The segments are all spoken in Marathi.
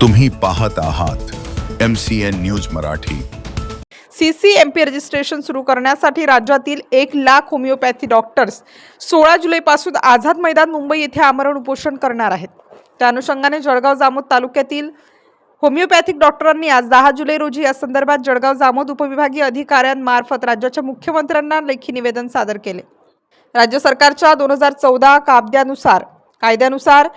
तुम्ही पाहत आहात M C N news Marathi. C C M P registration सुरू करण्यासाठी राज्यातील एक लाख होमिओपॅथी डॉक्टर्स सोळा जुलैपासून आझाद मैदान मुंबई येथे आमरण उपोषण करणार आहेत. त्या अनुषंगाने जळगाव जामोद तालुक्यातील होमिओपॅथिक डॉक्टरांनी आज दहा जुलै रोजी या संदर्भात जळगाव जामोद उपविभागीय अधिकाऱ्यांमार्फत राज्याच्या मुख्यमंत्र्यांना लेखी निवेदन सादर केले. राज्य सरकारच्या दोन हजार चौदा कायद्यानुसार कायद्यानुसार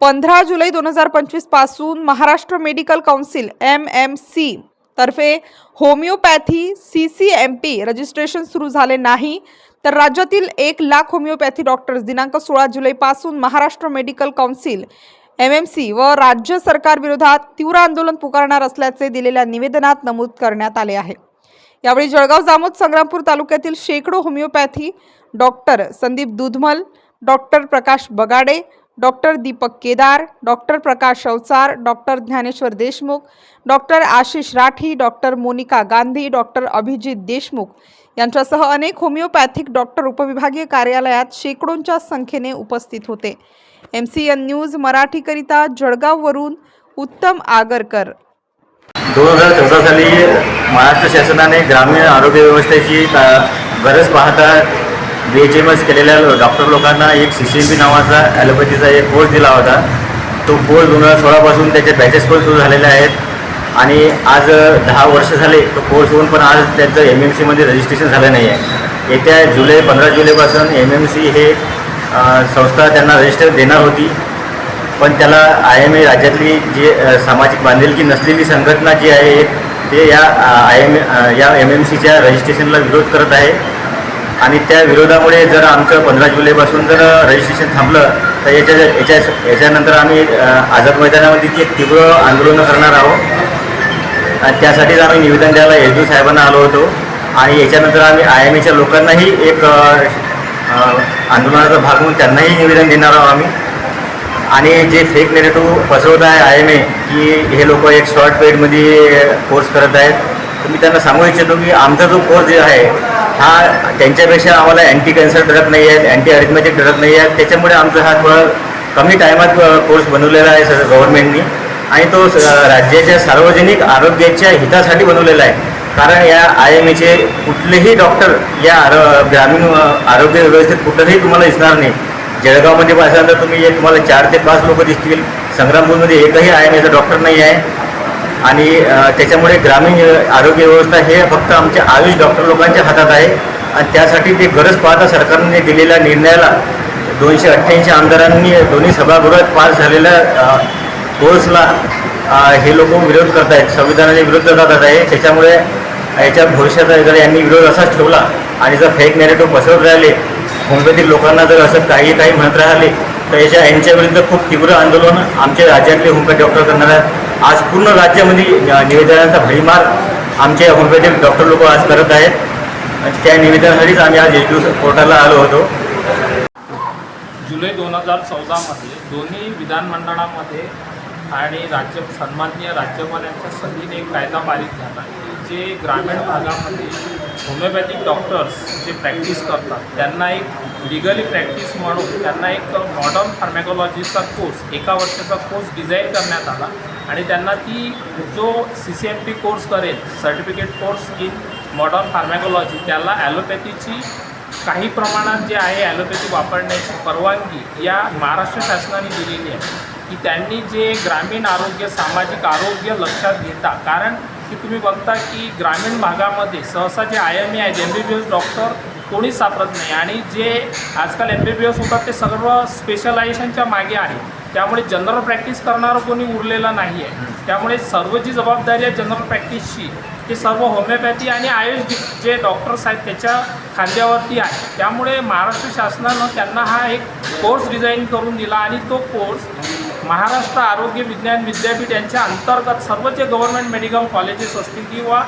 पंधरा जुलै दोन हजार पंचवीसपासून Maharashtra medical council M M C तर्फे homeopathy C C M P registration सुरू झाले नाही. तर राज्यातील एक लाख होमिओपॅथी डॉक्टर्स दिनांक सोळा जुलैपासून Maharashtra medical council M M C व राज्य सरकार विरोधात तीव्र आंदोलन पुकारणार असल्याचे दिलेल्या निवेदनात नमूद करण्यात आले आहे. यावेळी जळगाव जामोद संग्रामपूर तालुक्यातील शेकडो homeopathy doctor Sandeep Dudhmal doctor Prakash Bagade doctor Deepak Kedar doctor Prakash Awachar doctor Dnyaneshwar Deshmukh doctor Ashish Rathi doctor Monika Gandhi doctor Abhijit Deshmukh यांच्यासह अनेक होमिओपॅथिक डॉक्टर उपविभागीय कार्यालयात शेकडोंच्या संख्येने उपस्थित होते. एम सी एन न्यूज मराठीकरिता जळगाववरून उत्तम आगरकर. दोन हजार चौदा साली महाराष्ट्र शासनाने ग्रामीण आरोग्य व्यवस्थेची गरज पाहता बी एच एम एस केलेल्या डॉक्टर लोकांना एक सी सी एम पी नावाचा ॲलोपॅथीचा एक कोर्स दिला होता. तो कोर्स दोन हजार सोळापासून त्याचे बॅचेस पण सुरू झालेले आहेत. आणि आज दहा वर्ष झाले तो कोर्स होऊन पण आज त्यांचं एम एम सीमध्ये रजिस्ट्रेशन झालं नाही आहे येत्या जुलै पंधरा जुलैपासून एम एम सी हे संस्था त्यांना रजिस्टर देणार होती. पण त्याला आय एम ए राज्यातली जी सामाजिक बांधिलकी नसलेली संघटना जी आहे ते या आय एम या एम एम सीच्या रजिस्ट्रेशनला विरोध करत आहे. आणि त्या विरोधामुळे जर आमचं पंधरा जुलैपासून जर रजिस्ट्रेशन थांबलं तर याच्या याच्या याच्यानंतर आम्ही आझाद मैदानामध्ये ती एक तीव्र आंदोलनं करणार आहोत. आणि त्यासाठीच आम्ही निवेदन द्यायला येजू साहेबांना आलो होतो. आणि याच्यानंतर आम्ही आय एम एच्या लोकांनाही एक आंदोलनाचा भाग म्हणून त्यांनाही निवेदन देणार आहोत आम्ही. आणि जे फेक नेगेटिव्ह पसरवत आहे आय एम ए की हे लोक एक शॉर्ट पिरियडमध्ये कोर्स करत आहेत. तर मी त्यांना सांगू इच्छितो की आमचा जो कोर्स जे आहे हा त्यांच्यापेक्षा आम्हाला अँटी कॅन्सर ड्रग नाही आहेत अँटी अरिथमॅटिक ड्रग नाही आहेत त्याच्यामुळे आमचा हा थोडा कमी टायमात कोर्स बनवलेला आहे सर गव्हर्नमेंटनी आणि तो स- राज्याच्या सार्वजनिक आरोग्याच्या हितासाठी बनवलेला आहे. कारण या आय एम एचे कुठलेही डॉक्टर या आरो ग्रामीण आरोग्य व्यवस्थेत कुठंही तुम्हाला दिसणार नाही. जळगावमध्ये पाहिलं तर तुम्ही तुम्हाला चार ते पाच लोक दिसतील. संग्रामपूरमध्ये एकही आय एम एचा डॉक्टर नाही आहे. आणि त्याच्यामुळे ग्रामीण आरोग्य व्यवस्था हे फक्त आमच्या आयुष डॉक्टर लोकांच्या हातात आहे. आणि त्यासाठी ते गरज पाहता सरकारने दिलेल्या निर्णयाला दोनशे अठ्ठ्याऐंशी आमदारांनी दोन्ही सभागृहात पास झालेल्या कोर्सला हे लोक विरोध करत आहेत संविधानाच्या विरुद्ध करत आहे. त्याच्यामुळे याच्या भविष्यात जर यांनी विरोध असाच ठेवला आणि जर फेक नॅरेटिव्ह पसरत राहिले मुंबईतील लोकांना जर असं काही काही म्हणत राहिले तर याच्या यांच्या खूप तीव्र आंदोलन आमच्या राज्यातले होमिओपॅथी डॉक्टर करणार आहेत आज पूर्ण राज्यामध्ये निवेदनाचा भडीमार आमचे होमिओपॅथिक डॉक्टर लोक आज करत आहेत. त्या निवेदनासाठीच आम्ही आज एच कोर्टाला आलो होतो. जुलै दोन हजार चौदामध्ये दोन्ही विधानमंडळामध्ये आणि राज्य सन्माननीय राज्यपालांच्या सहीने कायदा पारित झाला. जे ग्रामीण भागामध्ये होमिओपॅथिक डॉक्टर्स जे प्रॅक्टिस करतात त्यांना एक लिगली प्रॅक्टिस म्हणून त्यांना एक मॉडर्न फार्मॅकॉलॉजीचा कोर्स एका वर्षाचा कोर्स डिझाईन करण्यात आला. आणि त्यांना ती जो C C M P course करेल certificate course in modern pharmacology त्याला ॲलोपॅथीची काही प्रमाणात जे आहे ॲलोपॅथी वापरण्याची परवानगी या महाराष्ट्र शासनाने दिलेली आहे. की त्यांनी जे ग्रामीण आरोग्य सामाजिक आरोग्य लक्षात घेता कारण की तुम्ही बघता की ग्रामीण भागामध्ये सहसा जे आय एम ए आहेत M B B S doctor कोणीच सापडत नाही. आणि जे आजकाल एम बी बी एस होतात ते सर्व स्पेशलायझेशनच्या मागे आहे त्यामुळे जनरल प्रॅक्टिस करणारं कोणी उरलेलं नाही आहे त्यामुळे सर्व जी जबाबदारी आहे जनरल प्रॅक्टिसची ते सर्व होमिओपॅथी आणि आयुष जे डॉक्टर्स आहेत त्याच्या खांद्यावरती आहे. त्यामुळे महाराष्ट्र शासनानं त्यांना हा एक कोर्स डिझाईन करून दिला आणि तो कोर्स महाराष्ट्र आरोग्य विज्ञान विद्यापीठ यांच्या अंतर्गत सर्व जे गव्हर्नमेंट मेडिकल कॉलेजेस असतील किंवा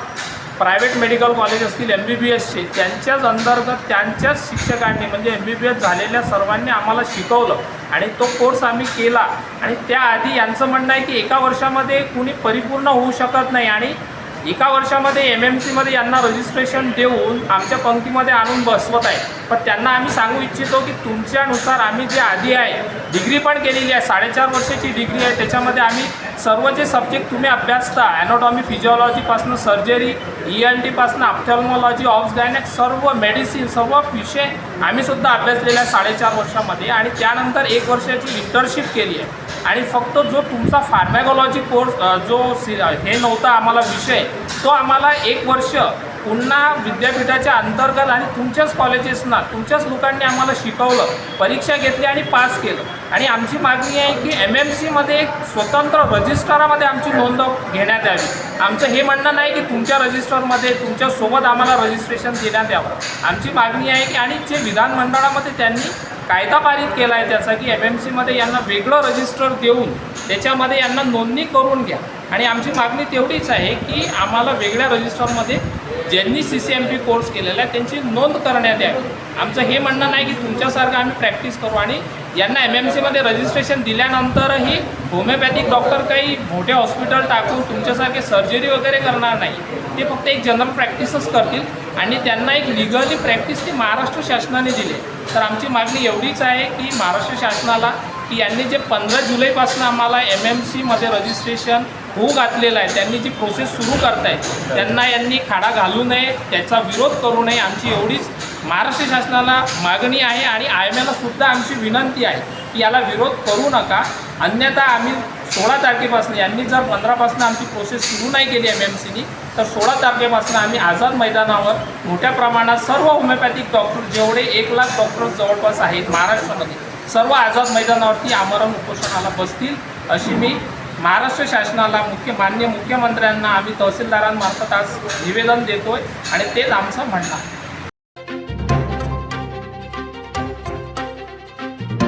प्रायव्हेट मेडिकल कॉलेज असतील एम बी बी एसचे त्यांच्याच अंतर्गत त्यांच्याच शिक्षकांनी म्हणजे एम बी बी एस झालेल्या सर्वांनी आम्हाला शिकवलं आणि तो कोर्स आम्ही केला. आणि त्याआधी यांचं म्हणणं आहे की एका वर्षामध्ये कुणी परिपूर्ण होऊ शकत नाही आणि एका वर्षामध्ये एम एम सीमध्ये यांना रजिस्ट्रेशन देऊन आमच्या पंक्तीमध्ये आणून बसवत आहे. पण त्यांना आम्ही सांगू इच्छितो की तुमच्यानुसार आम्ही जे आधी आहे डिग्री पण केलेली आहे साडेचार वर्षाची डिग्री आहे त्याच्यामध्ये आम्ही सर्व जे सब्जेक्ट तुम्ही अभ्यासता ॲनॉटॉमी फिजिओलॉजीपासून सर्जरी ई एन टीपासून ऑप्थॅल्मॉलॉजी ऑफ गायनेक सर्व मेडिसिन सर्व विषय आम्ही सुद्धा अभ्यासलेला आहे साडेचार वर्षामध्ये आणि त्यानंतर एक वर्षाची इंटर्नशिप केली आहे. आणि फक्त जो तुमचा फार्मॅगॉलॉजी कोर्स जो सि हे नव्हता आम्हाला विषय तो आम्हाला एक वर्ष पुन्हा विद्यापीठाच्या अंतर्गत आणि तुमच्याच कॉलेजेसना तुमच्याच लोकांनी आम्हाला शिकवलं परीक्षा घेतली आणि पास केलं. आणि आमची मागणी आहे की एम एम सीमध्ये एक स्वतंत्र रजिस्ट्रारामध्ये आमची नोंद घेण्यात यावी. आमचं हे म्हणणं नाही की तुमच्या रजिस्टरमध्ये तुमच्यासोबत आम्हाला रजिस्ट्रेशन देण्यात यावं. आमची मागणी आहे की आणि जे विधानमंडळामध्ये त्यांनी कायदा पारित केला आहे त्याचा की एम एम सीमध्ये यांना वेगळं रजिस्टर देऊन त्याच्यामध्ये यांना नोंदणी करून घ्या. आणि आमची मागणी तेवढीच आहे की आम्हाला वेगळ्या रजिस्टरमध्ये ज्यांनी C C M P course केलेला आहे त्यांची नोंद करण्यात यावी. आमचं हे म्हणणं नाही की तुमच्यासारखं आम्ही प्रॅक्टिस करू आणि यांना एम एम सीमध्ये रजिस्ट्रेशन दिल्यानंतरही होमिओपॅथिक डॉक्टर काही मोठे हॉस्पिटल टाकून तुमच्यासारखे सर्जरी वगैरे करणार नाही. ते फक्त एक जनरल प्रॅक्टिसच करतील आणि त्यांना एक लिगली प्रॅक्टिस ती महाराष्ट्र शासनाने दिली. तर आमची मागणी एवढीच आहे की महाराष्ट्र शासनाला की यांनी जे पंधरा जुलैपासून आम्हाला एम एम सीमध्ये रजिस्ट्रेशन होऊ घातलेलं आहे त्यांनी जी प्रोसेस सुरू करताय त्यांना यांनी खाडा घालू नये त्याचा विरोध करू नये आमची एवढीच महाराष्ट्र शासनाला मागणी आहे आणि आय एम एला सुद्धा आमची विनंती आहे की याला विरोध करू नका. अन्यथा आम्ही सोळा तारखेपासून यांनी जर पंधरापासून आमची प्रोसेस सुरू नाही केली एम एम सीनी तर सोळा तारखेपासून आम्ही आझाद मैदानावर मोठ्या प्रमाणात सर्व होमिओपॅथिक डॉक्टर जेवढे एक लाख डॉक्टर्स जवळपास आहेत महाराष्ट्रामध्ये सर्व आझाद मैदानावरती आमरण उपोषणाला बसतील अशी मी महाराष्ट्र शासनाला मुख्य मान्य मुख्यमंत्र्यांना आम्ही तहसीलदारांमार्फत आज निवेदन देतोय आणि तेच आमचं म्हणणं आहे.